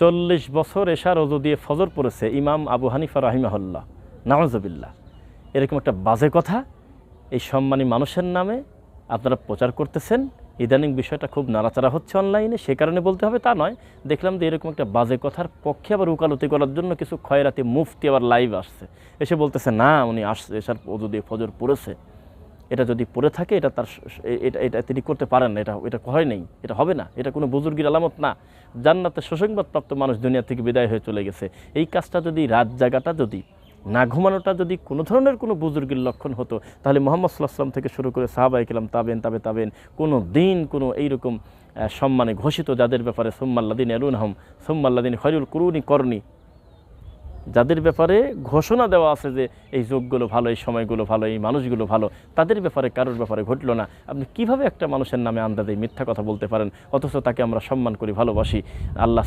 চল্লিশ বছর এশা রোজু দিয়ে ফজর পড়েছে ইমাম আবু হানিফা রাহিমাহল্লা নামাজবিল্লা এরকম একটা বাজে কথা, এই সম্মানী মানুষের নামে আপনারা প্রচার করতেছেন। ইদানিং বিষয়টা খুব নাড়াচাড়া হচ্ছে অনলাইনে, সে কারণে বলতে হবে তা নয়। দেখলাম যে এরকম একটা বাজে কথার পক্ষে আবার উকালতি করার জন্য কিছু খয়রাতি মুফতি আবার লাইভ আসছে। এসে বলতেছে, না, উনি আসছে এসার ওজু দিয়ে ফজর পড়েছে। এটা যদি পড়ে থাকে, এটা তার এটা এটা তিনি করতে পারেন না, এটা এটা হয় নেই, এটা হবে না, এটা কোনো বুজুর্গির আলামত না। জান্নাতে সুসংবাদপ্রাপ্ত মানুষ দুনিয়া থেকে বিদায় হয়ে চলে গেছে। এই কাজটা যদি রাত জায়গাটা যদি, না ঘুমানোটা যদি কোনো ধরনের কোনো বুজুর্গের লক্ষণ হতো, তাহলে মোহাম্মদ সাল্লাহ সাল্লাম থেকে শুরু করে সাহাবাই কেলাম তাবেন, তাবে, তাবেন, কোনো দিন কোনো এইরকম সম্মানে ঘোষিত যাদের ব্যাপারে সোম্মাল্লাদিন এরুন হম সোম্মাল্লাদিন খয়রুল করুনি করনি যাদের ব্যাপারে ঘোষণা দেওয়া আছে যে এই যোগগুলো ভালো, এই সময়গুলো ভালো, এই মানুষগুলো ভালো, তাদের ব্যাপারে কারোর ব্যাপারে ঘটলো না। আপনি কীভাবে একটা মানুষের নামে আন্দাজে মিথ্যা কথা বলতে পারেন? অথচ তাকে আমরা সম্মান করি, ভালোবাসি। আল্লাহ